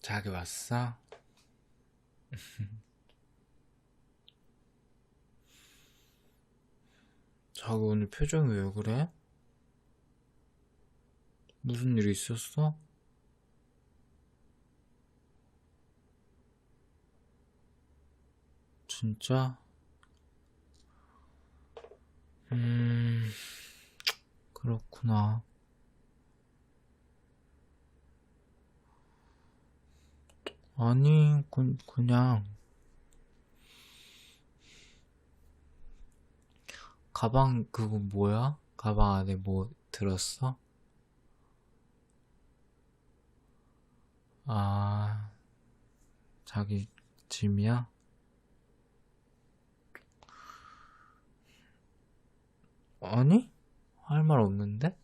자기 왔어? 자기 오늘 표정이 왜 그래? 무슨 일 있었어? 진짜? 음, 그렇구나. 아니, 그, 그냥, 가방, 그거 뭐야? 가방 안에 뭐 들었어? 아, 자기 짐이야? 아니? 할 말 없는데?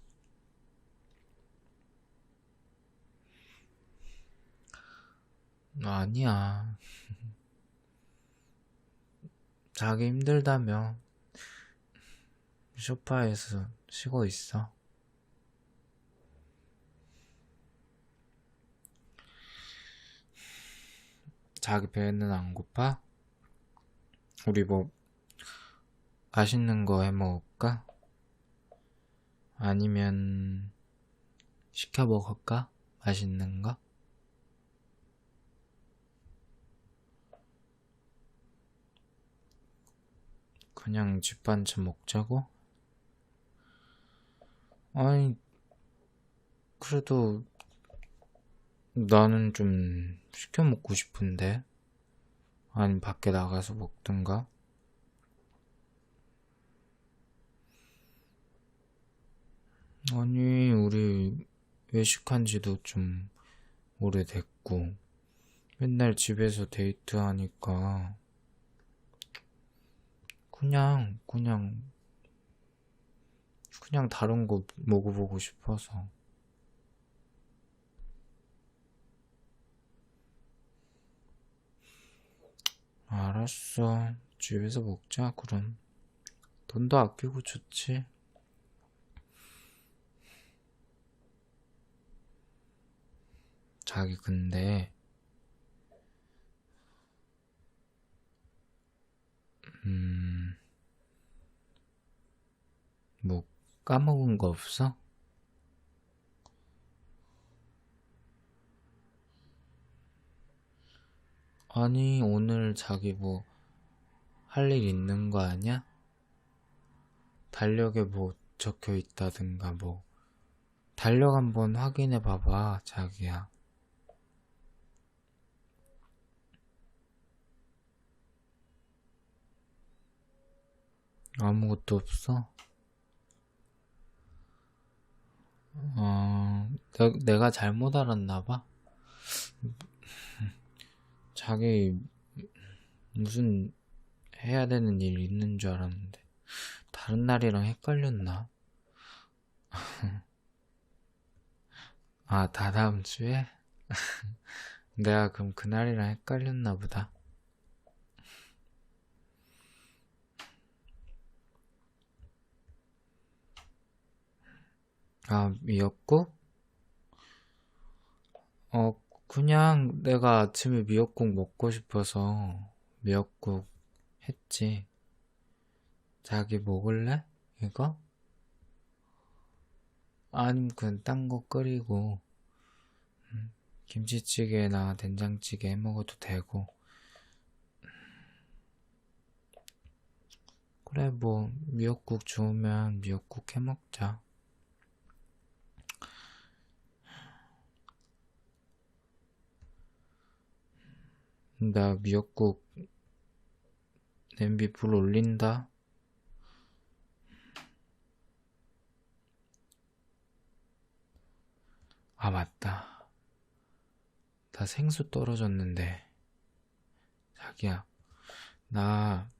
아니야. 자기 힘들다며 소파에서 쉬고 있어. 자기 배는 안 고파? 우리 뭐 맛있는 거 해 먹을까? 아니면 시켜 먹을까? 맛있는 거? 그냥 집 반찬 먹자고? 아니, 그래도 나는 좀 시켜 먹고 싶은데. 아니, 밖에 나가서 먹든가? 아니, 우리 외식한 지도 좀 오래됐고, 맨날 집에서 데이트하니까, 그냥, 그냥, 그냥 다른 거 먹어보고 싶어서. 알았어. 집에서 먹자, 그럼. 돈도 아끼고 좋지. 자기 근데 음, 뭐 까먹은 거 없어? 아니, 오늘 자기 뭐 할 일 있는 거 아니야? 달력에 뭐 적혀 있다든가 뭐 달력 한번 확인해 봐봐, 자기야. 아무것도 없어? 어, 내, 내가 잘못 알았나 봐. 자기 무슨 해야 되는 일 있는 줄 알았는데 다른 날이랑 헷갈렸나? 아, 다 다음 주에? 내가 그럼 그날이랑 헷갈렸나 보다. 아, 미역국? 어, 그냥 내가 아침에 미역국 먹고 싶어서 미역국 했지. 자기 먹을래? 이거? 아니면 그냥 딴거 끓이고 음, 김치찌개나 된장찌개 해 먹어도 되고 그래 뭐 미역국 좋으면 미역국 해 먹자 나 미역국 냄비 불 올린다. 아 맞다. 나 생수 떨어졌는데. 자기야 나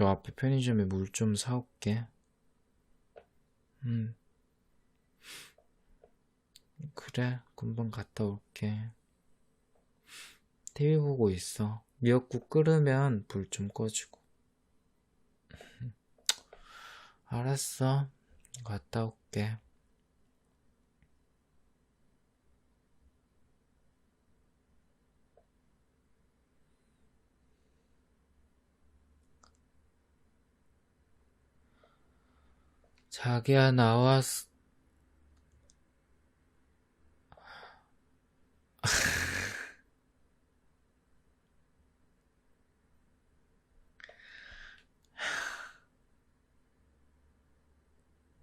요 앞에 편의점에 물 좀 사올게. 음. 그래 금방 갔다 올게 TV 보고 있어. 미역국 끓으면 불 좀 꺼주고. 알았어. 갔다 올게. 자기야 나왔어.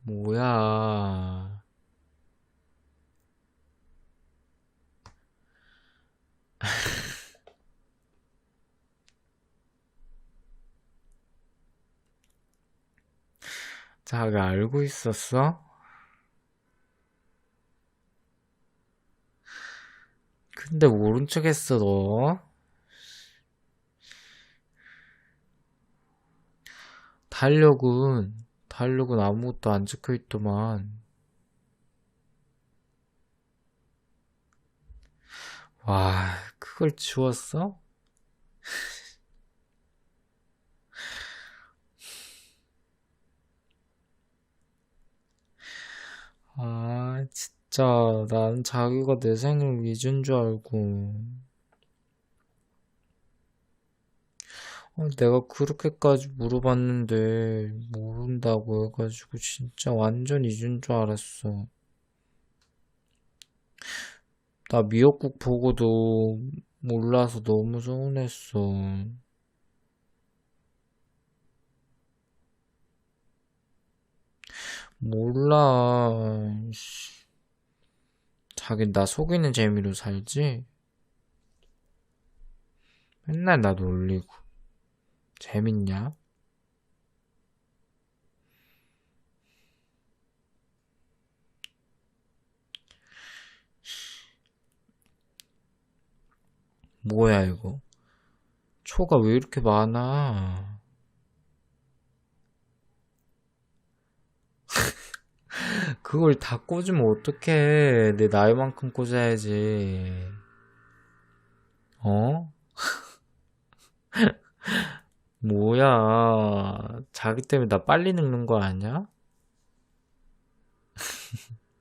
뭐야. 자기 알고 있었어? 근데 모른 척 했어, 너. 달력은, 달력은 아무것도 안 적혀 있더만. 와, 그걸 지웠어? 아, 진짜, 난 자기가 내 생일 잊은 줄 알고. 내가 그렇게까지 물어봤는데, 모른다고 해가지고, 진짜 완전 잊은 줄 알았어. 나 미역국 보고도 몰라서 너무 서운했어. 몰라. 씨. 자긴 나 속이는 재미로 살지? 맨날 나 놀리고. 재밌냐? 뭐야, 이거? 초가 왜 이렇게 많아? 그걸 다 꽂으면 어떡해. 내 나이만큼 꽂아야지. 어? 뭐야. 자기 때문에 나 빨리 늙는 거 아니야?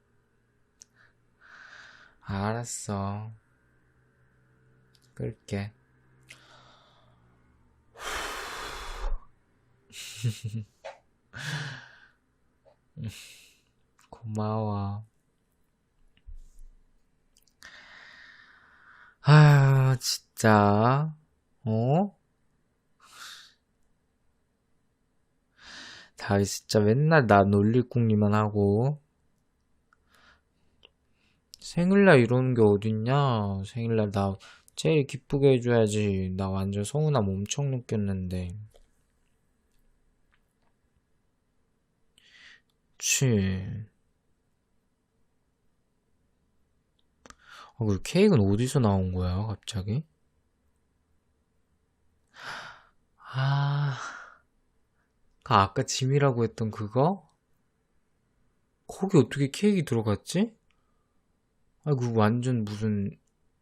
알았어. 끌게. 고마워. 아, 진짜. 어? 다 진짜 맨날 나 놀릴 궁리만 하고. 생일날 이러는 게 어딨냐? 생일날 나 제일 기쁘게 해줘야지. 나 완전 서운함 엄청 느꼈는데. 치. 아, 그 케이크는 어디서 나온 거야, 갑자기? 아, 그 아까 짐이라고 했던 그거? 거기 어떻게 케이크 들어갔지? 아, 그 완전 무슨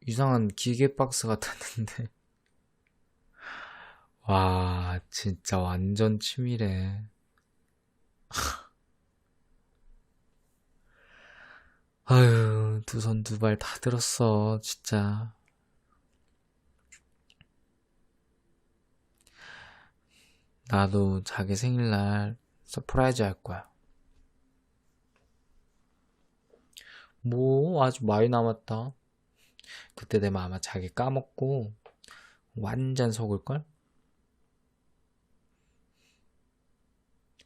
이상한 기계 박스 같았는데. 와, 진짜 완전 치밀해. 아유, 두 손 두 발 다 들었어, 진짜. 나도 자기 생일날 서프라이즈 할 거야. 뭐, 아주 많이 남았다. 그때 되면 아마 자기 까먹고 완전 속을걸?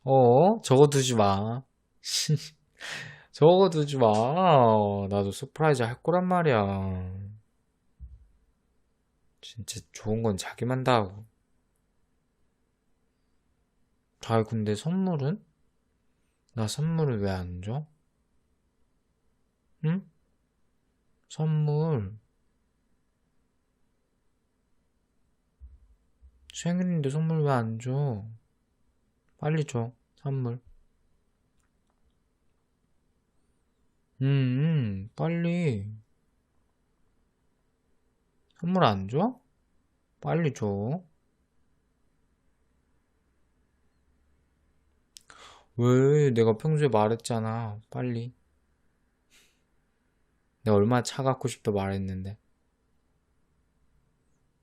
어, 적어두지 마. 적어두지 마. 나도 서프라이즈 할 거란 말이야. 진짜 좋은 건 자기만 다 하고. 아, 근데 선물은? 나 선물을 왜 안 줘? 응? 선물. 생일인데 선물 왜 안 줘? 빨리 줘, 선물. 음, 음, 빨리. 선물 안 줘? 빨리 줘. 왜? 내가 평소에 말했잖아. 빨리. 내가 얼마나 차 갖고 싶다 말했는데.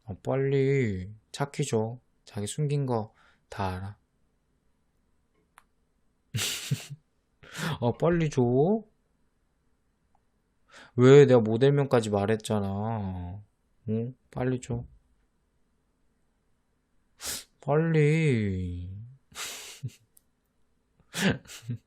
아, 빨리. 차 키 줘. 자기 숨긴 거 다 알아. 아, 빨리 줘. 왜 내가 모델명까지 말했잖아. 응? 빨리 줘. 빨리.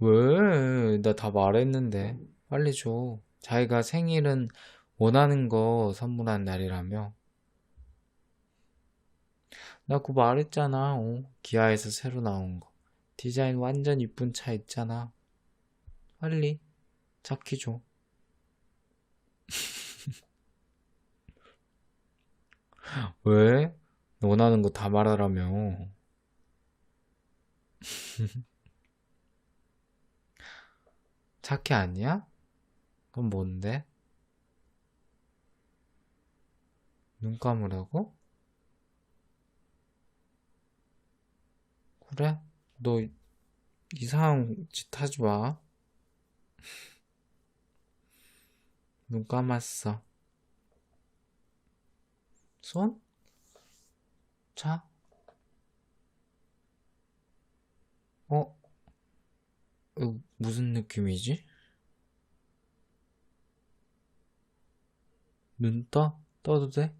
왜? 나 다 말했는데. 빨리 줘. 자기가 생일은 원하는 거 선물한 날이라며. 나 그거 말했잖아. 어? 기아에서 새로 나온 거. 디자인 완전 이쁜 차 있잖아. 빨리. 차키 줘. 왜? 원하는 거 다 말하라며. 차키 아니야? 그럼 뭔데? 눈 감으라고? 그래? 너 이상한 짓 하지 마. 눈 감았어. 손? 자? 어? 이거 무슨 느낌이지? 눈 떠? 떠도 돼?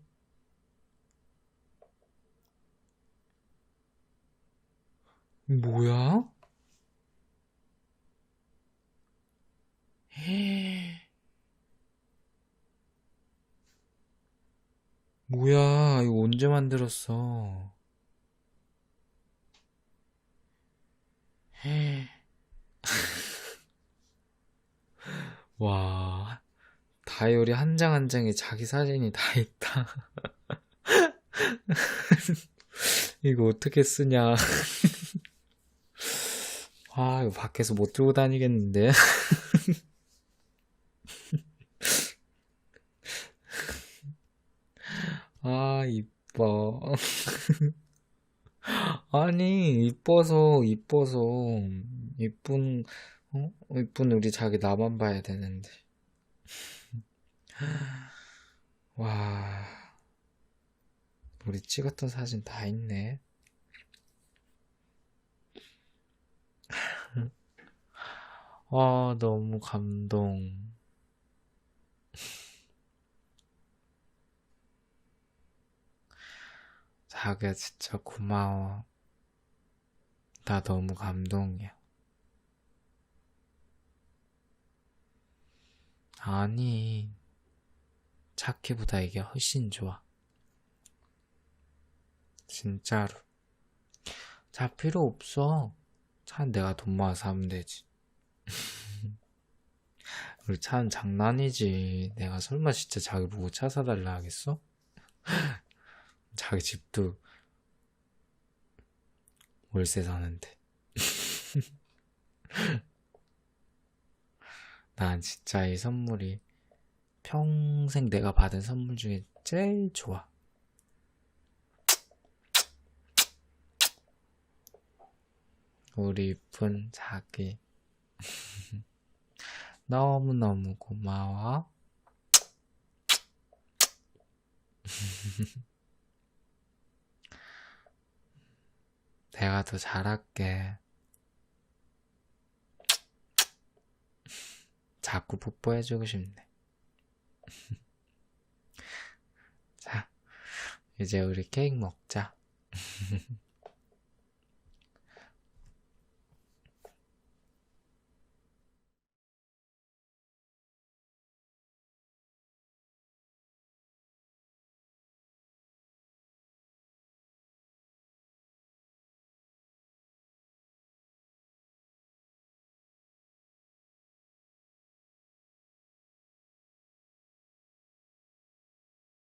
뭐야? 뭐야, 이거 언제 만들었어? 와, 다이어리 한 장 한 장에 자기 사진이 다 있다. 이거 어떻게 쓰냐? 아, 이거 밖에서 못 들고 다니겠는데? 아, 이뻐. 아니, 이뻐서, 이뻐서, 이쁜, 어? 이쁜 우리 자기 나만 봐야 되는데. 와, 우리 찍었던 사진 다 있네. 아, 너무 감동. 자기야, 진짜 고마워. 나 너무 감동이야. 아니, 차키보다 이게 훨씬 좋아. 진짜로. 자, 필요 없어. 차는 내가 돈 모아서 하면 되지. 우리 차는 장난이지. 내가 설마 진짜 자기 보고 차 사달라 하겠어? 자기 집도 월세 사는데. 난 진짜 이 선물이 평생 내가 받은 선물 중에 제일 좋아. 우리 이쁜 자기. 너무너무 고마워. 내가 더 잘할게. 자꾸 뽀뽀해주고 싶네. 자, 이제 우리 케이크 먹자.